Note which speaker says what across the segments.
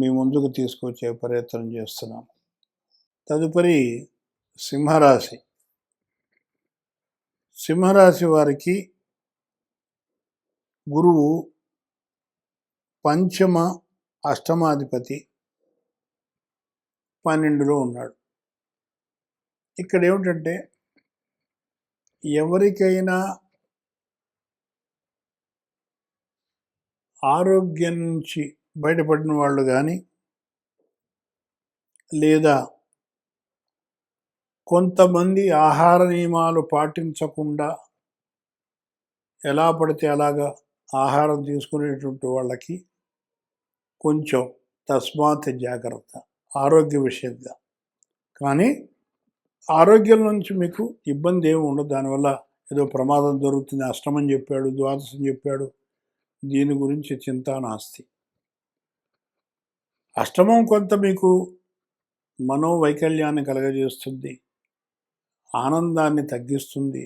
Speaker 1: మీ ముందుకు తీసుకొచ్చే ప్రయత్నం చేస్తున్నాం తదుపరి సింహరాశి సింహరాశి వారికి గురువు పంచమ అష్టమాధిపతి పన్నెండులో ఉన్నాడు ఇక్కడ ఏమిటంటే ఎవరికైనా ఆరోగ్యం నుంచి బయటపడిన వాళ్ళు కానీ లేదా కొంతమంది ఆహార నియమాలు పాటించకుండా ఎలా పడితే అలాగా ఆహారం తీసుకునేటువంటి వాళ్ళకి కొంచెం తస్మాత్ జాగ్రత్త ఆరోగ్య విషయంగా కానీ ఆరోగ్యం నుంచి మీకు ఇబ్బంది ఏమి ఉండదు దానివల్ల ఏదో ప్రమాదం దొరుకుతుంది అష్టమని చెప్పాడు ద్వాదశం చెప్పాడు దీని గురించి చింతా నాస్తి అష్టమం కొంత మీకు మనోవైకల్యాన్ని కలగజేస్తుంది ఆనందాన్ని తగ్గిస్తుంది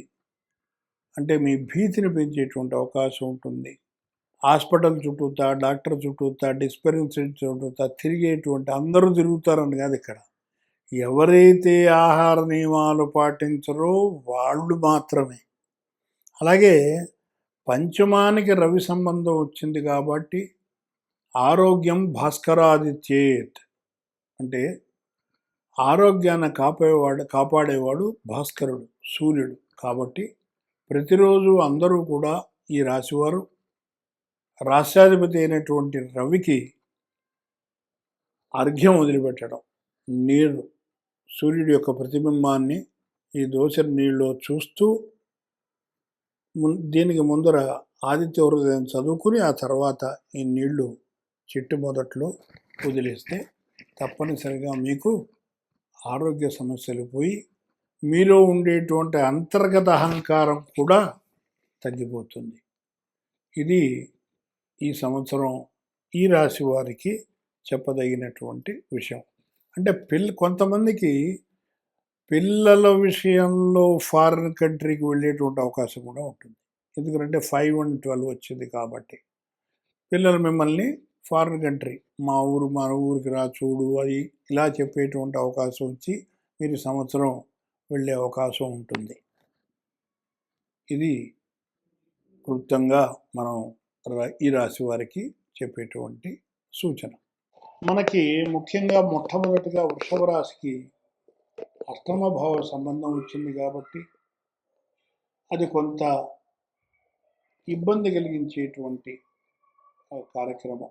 Speaker 1: అంటే మీ భీతిని పెంచేటువంటి అవకాశం ఉంటుంది హాస్పిటల్ చుట్టూతా డాక్టర్ చుట్టూతా డిస్పెరిన్స్ చుట్టూతా తిరిగేటువంటి అందరూ తిరుగుతారని కాదు ఇక్కడ ఎవరైతే ఆహార నియమాలు పాటించరో వాళ్ళు మాత్రమే అలాగే పంచమానికి రవి సంబంధం వచ్చింది కాబట్టి ఆరోగ్యం భాస్కరాదిత్యేత్ అంటే ఆరోగ్యాన్ని కాపాడేవాడు కాపాడేవాడు భాస్కరుడు సూర్యుడు కాబట్టి ప్రతిరోజు అందరూ కూడా ఈ రాశివారు రాష్ట్రాధిపతి అయినటువంటి రవికి అర్ఘ్యం వదిలిపెట్టడం నీరు సూర్యుడి యొక్క ప్రతిబింబాన్ని ఈ దోశ నీళ్ళలో చూస్తూ దీనికి ముందర ఆదిత్య హృదయం చదువుకుని ఆ తర్వాత ఈ నీళ్లు చెట్టు మొదట్లో వదిలేస్తే తప్పనిసరిగా మీకు ఆరోగ్య సమస్యలు పోయి మీలో ఉండేటువంటి అంతర్గత అహంకారం కూడా తగ్గిపోతుంది ఇది ఈ సంవత్సరం ఈ రాశి వారికి చెప్పదగినటువంటి విషయం అంటే పిల్ల కొంతమందికి పిల్లల విషయంలో ఫారిన్ కంట్రీకి వెళ్ళేటువంటి అవకాశం కూడా ఉంటుంది ఎందుకంటే ఫైవ్ అండ్ ట్వెల్వ్ వచ్చింది కాబట్టి పిల్లలు మిమ్మల్ని ఫారిన్ కంట్రీ మా ఊరు మా ఊరికి రా చూడు అది ఇలా చెప్పేటువంటి అవకాశం వచ్చి మీరు సంవత్సరం వెళ్ళే అవకాశం ఉంటుంది ఇది క్లుప్తంగా మనం ఈ రాశి వారికి చెప్పేటువంటి సూచన మనకి ముఖ్యంగా మొట్టమొదటిగా వృషభ రాశికి అష్టమ భావ సంబంధం వచ్చింది కాబట్టి అది కొంత ఇబ్బంది కలిగించేటువంటి కార్యక్రమం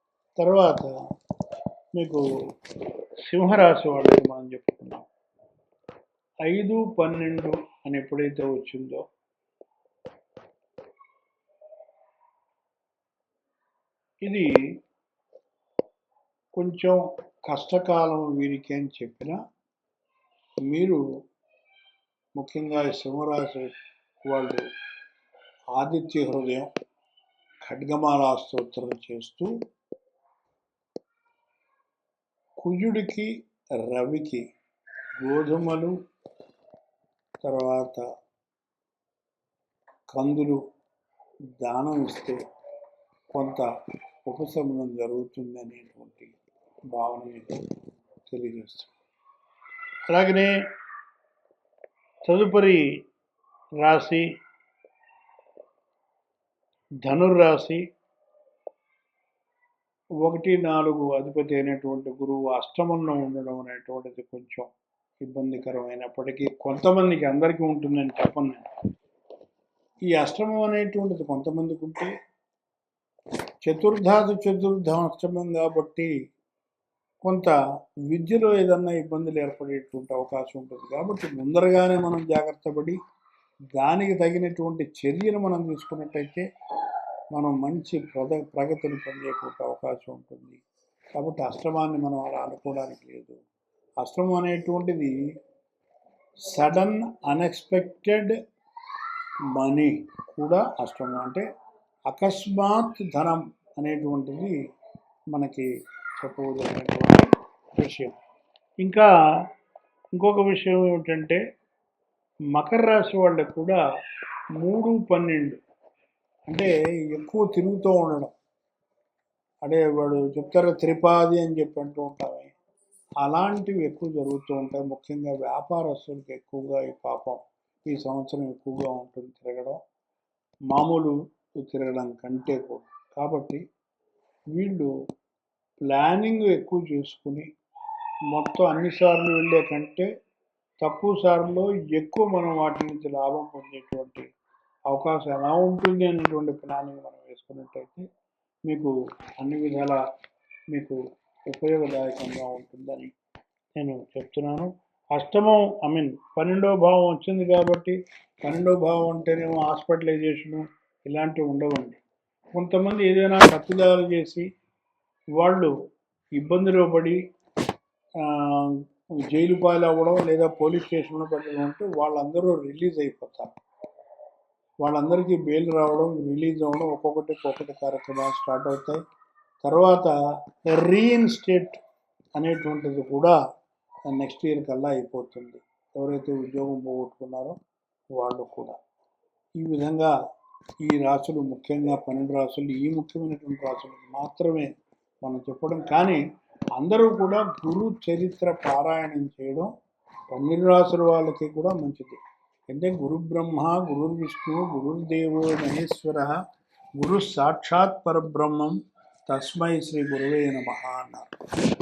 Speaker 1: తర్వాత మీకు సింహరాశి వాళ్ళకి మనం చెప్పుకున్నాం ఐదు పన్నెండు అని ఎప్పుడైతే వచ్చిందో ఇది కొంచెం కష్టకాలం వీరికి అని చెప్పిన మీరు ముఖ్యంగా సింహరాశి వాళ్ళు ఆదిత్య హృదయం ఖడ్గమాల స్తోత్రం చేస్తూ కుజుడికి రవికి గోధుమలు తర్వాత కందులు దానం ఇస్తే కొంత ఉపశమనం జరుగుతుందనేటువంటి భావన తెలియజేస్తుంది అలాగనే తదుపరి రాశి ధనుర్రాశి ఒకటి నాలుగు అధిపతి అయినటువంటి గురువు అష్టమంలో ఉండడం అనేటువంటిది కొంచెం ఇబ్బందికరమైనప్పటికీ కొంతమందికి అందరికీ ఉంటుందని చెప్పను ఈ అష్టమం అనేటువంటిది కొంతమందికి ఉంటే చతుర్థాది చతుర్థం అష్టమం కాబట్టి కొంత విద్యలో ఏదన్నా ఇబ్బందులు ఏర్పడేటువంటి అవకాశం ఉంటుంది కాబట్టి ముందరగానే మనం జాగ్రత్త పడి దానికి తగినటువంటి చర్యను మనం తీసుకున్నట్టయితే మనం మంచి ప్రద ప్రగతిని పొందేటువంటి అవకాశం ఉంటుంది కాబట్టి అశ్రమాన్ని మనం అలా అనుకోవడానికి లేదు అశ్రమం అనేటువంటిది సడన్ అన్ఎక్స్పెక్టెడ్ మనీ కూడా అశ్రమం అంటే అకస్మాత్ ధనం అనేటువంటిది మనకి చెప్పవలసినటువంటి విషయం ఇంకా ఇంకొక విషయం ఏమిటంటే మకర రాశి వాళ్ళకు కూడా మూడు పన్నెండు అంటే ఎక్కువ తిరుగుతూ ఉండడం అంటే వాడు చెప్తారు త్రిపాది అని చెప్పి అంటూ ఉంటారు అలాంటివి ఎక్కువ జరుగుతూ ఉంటాయి ముఖ్యంగా వ్యాపారస్తులకు ఎక్కువగా ఈ పాపం ఈ సంవత్సరం ఎక్కువగా ఉంటుంది తిరగడం మామూలు తిరగడం కంటే కూడా కాబట్టి వీళ్ళు ప్లానింగ్ ఎక్కువ చేసుకుని మొత్తం అన్నిసార్లు వెళ్ళే కంటే తక్కువ సార్లు ఎక్కువ మనం వాటి నుంచి లాభం పొందేటువంటి అవకాశం ఎలా ఉంటుంది అనేటువంటి ప్లానింగ్ మనం వేసుకున్నట్టయితే మీకు అన్ని విధాల మీకు ఉపయోగదాయకంగా ఉంటుందని నేను చెప్తున్నాను అష్టమం ఐ మీన్ పన్నెండో భావం వచ్చింది కాబట్టి పన్నెండో భావం అంటేనేమో హాస్పిటలైజేషను ఇలాంటివి ఉండవండి కొంతమంది ఏదైనా తప్పిదాలు చేసి వాళ్ళు ఇబ్బందిలో పడి జైలు పాలవ్వడం లేదా పోలీస్ స్టేషన్లో పడడం అంటే వాళ్ళందరూ రిలీజ్ అయిపోతారు వాళ్ళందరికీ బెయిల్ రావడం రిలీజ్ అవ్వడం ఒక్కొక్కటి ఒక్కొక్కటి కార్యక్రమాలు స్టార్ట్ అవుతాయి తర్వాత రీఇన్స్టేట్ అనేటువంటిది కూడా నెక్స్ట్ ఇయర్ కల్లా అయిపోతుంది ఎవరైతే ఉద్యోగం పోగొట్టుకున్నారో వాళ్ళు కూడా ఈ విధంగా ఈ రాసులు ముఖ్యంగా పన్నెండు రాసులు ఈ ముఖ్యమైనటువంటి రాసులు మాత్రమే మనం చెప్పడం కానీ అందరూ కూడా గురు చరిత్ర పారాయణం చేయడం పన్నెండు రాసుల వాళ్ళకి కూడా మంచిది అంటే గురుబ్రహ్మ గురుర్విష్ణు గురుర్దేవో మహేశ్వర గురు సాక్షాత్ పరబ్రహ్మం తస్మై శ్రీ గురువే నమ అన్నారు